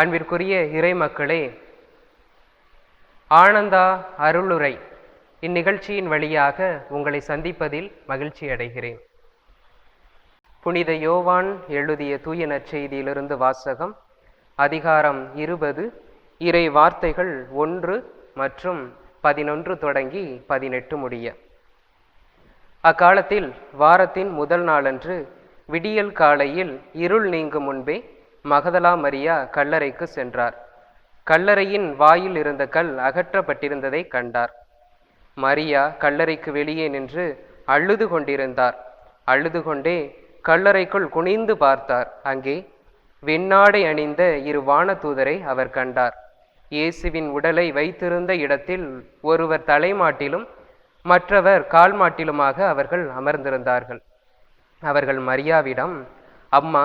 அன்பிற்குரிய இறை மக்களே ஆனந்தா அருளுரை. இந்நிகழ்ச்சியின் வழியாக உங்களை சந்திப்பதில் மகிழ்ச்சி அடைகிறேன். புனித யோவான் எழுதிய தூய நற்செய்தியிலிருந்து வாசகம் அதிகாரம் இருபது இறை வார்த்தைகள் ஒன்று மற்றும் பதினொன்று தொடங்கி பதினெட்டு முடிய. அக்காலத்தில் வாரத்தின் முதல் நாளன்று விடியல் காலையில் இருள் நீங்கும் முன்பே மகதலா மரியா கல்லறைக்கு சென்றார். கல்லறையின் வாயில் இருந்த கல் அகற்றப்பட்டிருந்ததை கண்டார். மரியா கல்லறைக்கு வெளியே நின்று அழுது கொண்டிருந்தார். அழுது கொண்டே கல்லறைக்குள் குனிந்து பார்த்தார். அங்கே வெண்ணாடை அணிந்த இரு வானதூதரை அவர் கண்டார். இயேசுவின் உடலை வைத்திருந்த இடத்தில் ஒருவர் தலைமாட்டிலும் மற்றவர் கால் மாட்டிலுமாக அவர்கள் அமர்ந்திருந்தார்கள். அவர்கள் மரியாவிடம் அம்மா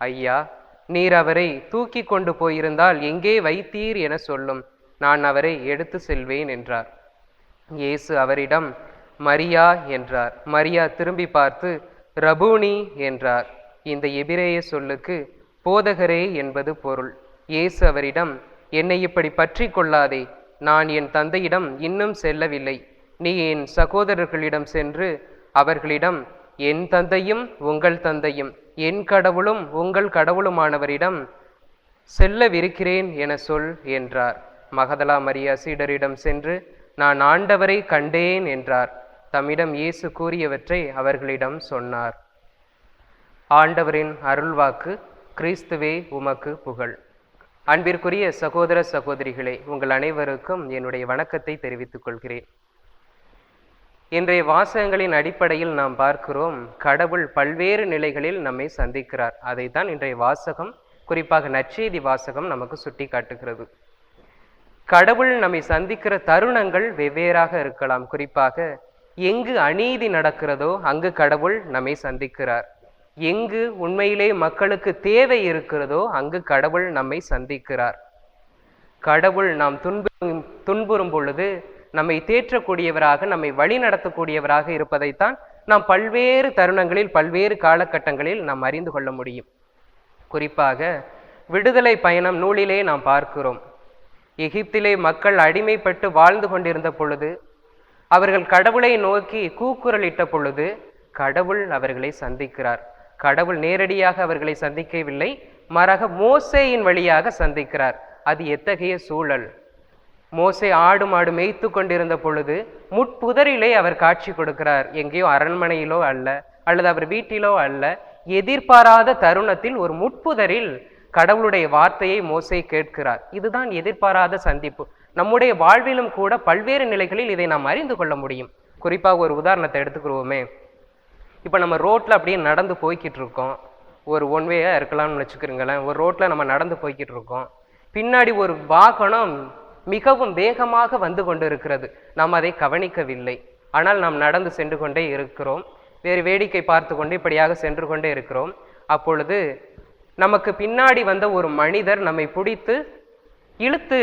ஐயா நீர் அவரை தூக்கி கொண்டு போயிருந்தால் எங்கே வைத்தீர் என சொல்லும். நான் அவரை எடுத்து செல்வேன் என்றார். இயேசு அவரிடம் மரியா என்றார். மரியா திரும்பி பார்த்து ரபூனி என்றார். இந்த எபிரேய சொல்லுக்கு போதகரே என்பது பொருள். இயேசு அவரிடம் என்னை இப்படி பற்றி கொள்ளாதே. நான் என் தந்தையிடம் இன்னும் செல்லவில்லை. நீ என் சகோதரர்களிடம் சென்று அவர்களிடம் என் தந்தையும் உங்கள் தந்தையும் என் கடவுளும் உங்கள் கடவுளுமானவரிடம் செல்லவிருக்கிறேன் என சொல் என்றார். மகதலா மரியா சீடரிடம் சென்று நான் ஆண்டவரை கண்டேன் என்றார். தம்மிடம் இயேசு கூறியவற்றை அவர்களிடம் சொன்னார். ஆண்டவரின் அருள்வாக்கு கிறிஸ்துவே உமக்கு புகழ். அன்பிற்குரிய சகோதர சகோதரிகளே உங்கள் அனைவருக்கும் என்னுடைய வணக்கத்தை தெரிவித்துக் கொள்கிறேன். இன்றைய வாசகங்களின் அடிப்படையில் நாம் பார்க்கிறோம் கடவுள் பல்வேறு நிலைகளில் நம்மை சந்திக்கிறார். அதைத்தான் இன்றைய வாசகம் குறிப்பாக நற்செய்தி வாசகம் நமக்கு சுட்டி காட்டுகிறது கடவுள் நம்மை சந்திக்கிற தருணங்கள் வெவ்வேறாக இருக்கலாம். குறிப்பாக எங்கு அநீதி நடக்கிறதோ அங்கு கடவுள் நம்மை சந்திக்கிறார். எங்கு உண்மையிலே மக்களுக்கு தேவை இருக்கிறதோ அங்கு கடவுள் நம்மை சந்திக்கிறார். கடவுள் நாம் துன்பு துன்புறும் பொழுது நம்மை தேற்றக்கூடியவராக நம்மை வழி நடத்தக்கூடியவராக இருப்பதைத்தான் நாம் பல்வேறு தருணங்களில் பல்வேறு காலகட்டங்களில் நாம் அறிந்து கொள்ள முடியும். குறிப்பாக விடுதலை பயணம் நூலிலே நாம் பார்க்கிறோம். எகிப்திலே மக்கள் அடிமைப்பட்டு வாழ்ந்து கொண்டிருந்த பொழுது அவர்கள் கடவுளை நோக்கி கூக்குரலிட்ட பொழுது கடவுள் அவர்களை சந்திக்கிறார். கடவுள் நேரடியாக அவர்களை சந்திக்கவில்லை மாறாக மோசேயின் வழியாக சந்திக்கிறார். அது எத்தகைய சூழல்? மோசே ஆடு மாடு மேய்த்து கொண்டிருந்த பொழுது முட்புதரிலே அவர் காட்சி கொடுக்கிறார். எங்கேயோ அரண்மனையிலோ அல்ல அல்லது அவர் வீட்டிலோ அல்ல எதிர்பாராத தருணத்தில் ஒரு முட்புதரில் கடவுளுடைய வார்த்தையை மோசை கேட்கிறார். இதுதான் எதிர்பாராத சந்திப்பு. நம்முடைய வாழ்விலும் கூட பல்வேறு நிலைகளில் இதை நாம் அறிந்து கொள்ள முடியும். குறிப்பாக ஒரு உதாரணத்தை எடுத்துக்கிடுவோமே இப்போ நம்ம ரோட்டில் அப்படியே நடந்து போய்கிட்டு இருக்கோம். ஒரு ஒன் வேயாக இருக்கலாம்னு வச்சுக்கிறீங்களேன் ஒரு ரோட்டில் நம்ம நடந்து போய்கிட்டு இருக்கோம். பின்னாடி ஒரு வாகனம் மிகவும் வேகமாக வந்து கொண்டு இருக்கிறது நாம் அதை கவனிக்கவில்லை. ஆனால் நாம் நடந்து சென்று கொண்டே இருக்கிறோம். வேறு வேடிக்கை பார்த்து கொண்டு இப்படியாக சென்று கொண்டே இருக்கிறோம். அப்பொழுது நமக்கு பின்னாடி வந்த ஒரு மனிதர் நம்மை பிடித்து இழுத்து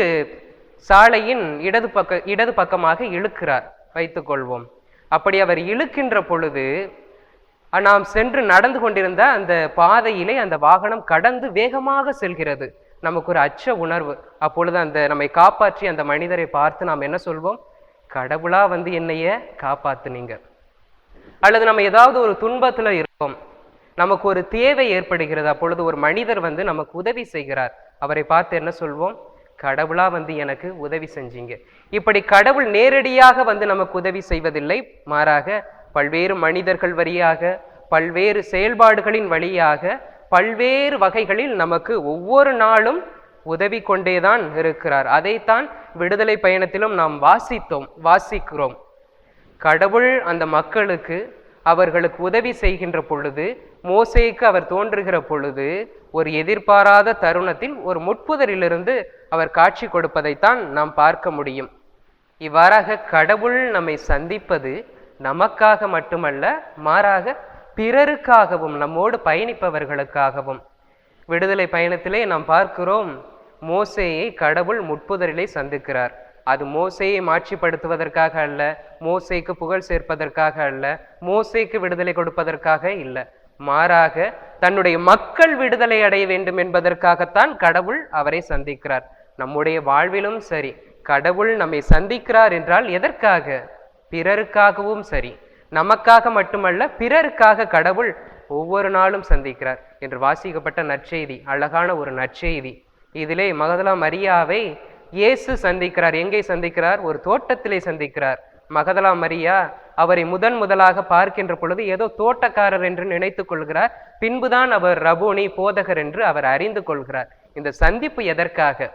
சாலையின் இடது பக்க இடது பக்கமாக இழுக்கிறார். வைத்துக்கொள்வோம் அப்படி அவர் இழுக்கின்ற பொழுது நாம் சென்று நடந்து கொண்டிருந்த அந்த பாதையிலே அந்த வாகனம் கடந்து வேகமாக செல்கிறது. நமக்கு ஒரு அச்ச உணர்வு. அப்பொழுது அந்த நம்மை காப்பாற்றி அந்த மனிதரை பார்த்து நாம் என்ன சொல்வோம்? கடவுளா வந்து என்னைய காப்பாத்துனீங்க. அல்லது நம்ம ஏதாவது ஒரு துன்பத்துல இருக்கோம். நமக்கு ஒரு தேவை ஏற்படுகிறது. அப்பொழுது ஒரு மனிதர் வந்து நமக்கு உதவி செய்கிறார். அவரை பார்த்து என்ன சொல்வோம்? கடவுளா வந்து எனக்கு உதவி செஞ்சீங்க. இப்படி கடவுள் நேரடியாக வந்து நமக்கு உதவி செய்வதில்லை. மாறாக பல்வேறு மனிதர்கள் வழியாக பல்வேறு செயல்பாடுகளின் வழியாக பல்வேறு வகைகளில் நமக்கு ஒவ்வொரு நாளும் உதவி கொண்டேதான் இருக்கிறார். அதைத்தான் விடுதலை பயணத்திலும் நாம் வாசித்தோம் வாசிக்கிறோம். கடவுள் அந்த மக்களுக்கு அவர்களுக்கு உதவி செய்கின்ற பொழுது மோசேக்கு அவர் தோன்றுகிற பொழுது ஒரு எதிர்பாராத தருணத்தில் ஒரு முட்புதரிலிருந்து அவர் காட்சி கொடுப்பதைத்தான் நாம் பார்க்க முடியும். இவ்வாறாக கடவுள் நம்மை சந்திப்பது நமக்காக மட்டுமல்ல மாறாக பிறருக்காகவும் நம்மோடு பயணிப்பவர்களுக்காகவும். விடுதலை பயணத்திலே நாம் பார்க்கிறோம் மோசையை கடவுள் முட்புதரிலே சந்திக்கிறார். அது மோசையை மாட்சிப்படுத்துவதற்காக அல்ல மோசைக்கு புகழ் சேர்ப்பதற்காக அல்ல மோசைக்கு விடுதலை கொடுப்பதற்காக இல்லை. மாறாக தன்னுடைய மக்கள் விடுதலை அடைய வேண்டும் என்பதற்காகத்தான் கடவுள் அவரை சந்திக்கிறார். நம்முடைய வாழ்விலும் சரி கடவுள் நம்மை சந்திக்கிறார் என்றால் எதற்காக? பிறருக்காகவும் சரி. நமக்காக மட்டுமல்ல பிறருக்காக கடவுள் ஒவ்வொரு நாளும் சந்திக்கிறார் என்று வாசிக்கப்பட்ட நற்செய்தி அழகான ஒரு நற்செய்தி. இதிலே மகதலா மரியாவை இயேசு சந்திக்கிறார். எங்கே சந்திக்கிறார்? ஒரு தோட்டத்திலே சந்திக்கிறார். மகதலா மரியா அவரை முதன் முதலாக பார்க்கின்ற பொழுது ஏதோ தோட்டக்காரர் என்று நினைத்து கொள்கிறார். பின்புதான் அவர் ரபுனி போதகர் என்று அவர் அறிந்து கொள்கிறார். இந்த சந்திப்பு எதற்காக?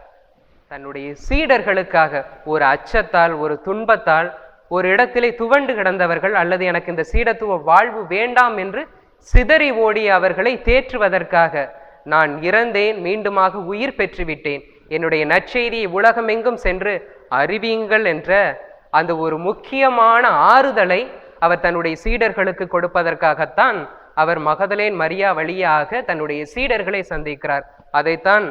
தன்னுடைய சீடர்களுக்காக ஒரு அச்சத்தால் ஒரு துன்பத்தால் ஒரு இடத்திலே துவண்டு கிடந்தவர்கள் அல்லது எனக்கு இந்த சீடத்துவ வாழ்வு வேண்டாம் என்று சிதறி ஓடிய அவர்களை தேற்றுவதற்காக நான் இறந்தேன் மீண்டுமாக உயிர் பெற்றுவிட்டேன். என்னுடைய நற்செய்தியை உலகமெங்கும் சென்று அறிவியுங்கள் என்ற அந்த ஒரு முக்கியமான ஆறுதலை அவர் தன்னுடைய சீடர்களுக்கு கொடுப்பதற்காகத்தான் அவர் மகதலேன் மரியா வழியாக தன்னுடைய சீடர்களை சந்திக்கிறார். அதைத்தான்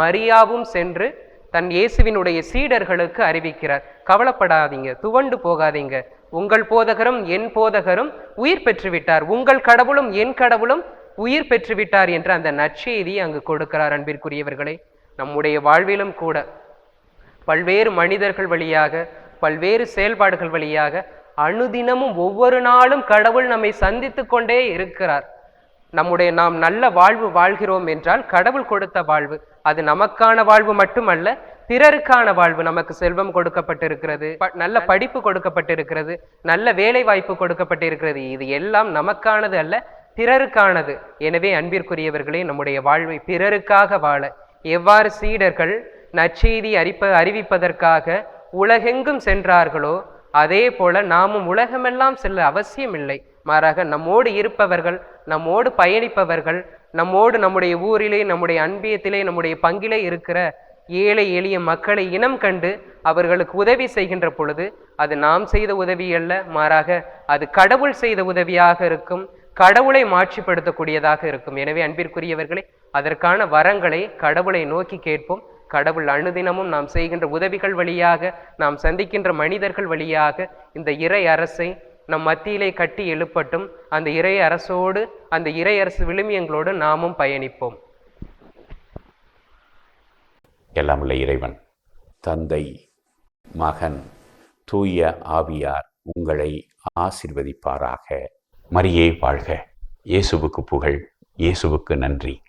மரியாவும் சென்று தன் இயேசுவினுடைய சீடர்களுக்கு அறிவிக்கிறார். கவலைப்படாதீங்க துவண்டு போகாதீங்க. உங்கள் போதகரும் என் போதகரும் உயிர் பெற்றுவிட்டார். உங்கள் கடவுளும் என் கடவுளும் உயிர் பெற்றுவிட்டார் என்ற அந்த நற்செய்தி அங்கு கொடுக்கிறார் அன்பிற்குரியவர்களே. நம்முடைய வாழ்விலும் கூட பல்வேறு மனிதர்கள் வழியாக பல்வேறு செயல்பாடுகள் வழியாக அனுதினமும் ஒவ்வொரு நாளும் கடவுள் நம்மை சந்தித்து கொண்டே இருக்கிறார். நம்முடைய நாம் நல்ல வாழ்வு வாழ்கிறோம் என்றால் கடவுள் கொடுத்த வாழ்வு அது நமக்கான வாழ்வு மட்டுமல்ல பிறருக்கான வாழ்வு நமக்கு செல்வம் கொடுக்கப்பட்டிருக்கிறது நல்ல படிப்பு கொடுக்கப்பட்டிருக்கிறது நல்ல வேலை வாய்ப்பு கொடுக்கப்பட்டிருக்கிறது. இது எல்லாம் நமக்கானது அல்ல பிறருக்கானது. எனவே அன்பிற்குரியவர்களே நம்முடைய வாழ்வை பிறருக்காக வாழ எவ்வாறு சீடர்கள் நற்செய்தி அறிப்ப அறிவிப்பதற்காக உலகெங்கும் சென்றார்களோ அதே போல நாமும் உலகமெல்லாம் செல்ல அவசியமில்லை. மாறாக நம்மோடு இருப்பவர்கள் நம்மோடு பயணிப்பவர்கள் நம்மோடு நம்முடைய ஊரிலே நம்முடைய அன்பியத்திலே நம்முடைய பங்கிலே இருக்கிற ஏழை எளிய மக்களை இனம் கண்டு அவர்களுக்கு உதவி செய்கின்ற பொழுது அது நாம் செய்த உதவி அல்ல மாறாக அது கடவுள் செய்த உதவியாக இருக்கும் கடவுளை மாட்சிப்படுத்தக்கூடியதாக இருக்கும். எனவே அன்பிற்குரியவர்களே அதற்கான வரங்களை கடவுளை நோக்கி கேட்போம். கடவுள் அனுதினமும் நாம் செய்கின்ற உதவிகள் வழியாக நாம் சந்திக்கின்ற மனிதர்கள் வழியாக இந்த இறை அரசை நம் மத்தியிலே கட்டி எழுப்பட்டும் அந்த இறை அரசோடு அந்த இறை அரசு விழுமியங்களோடு நாமும் பயணிப்போம். எல்லாம் உள்ள இறைவன் தந்தை மகன் தூய ஆவியார் உங்களை ஆசிர்வதிப்பாராக. மரியே வாழ்க. இயேசுவுக்கு புகழ் இயேசுவுக்கு நன்றி.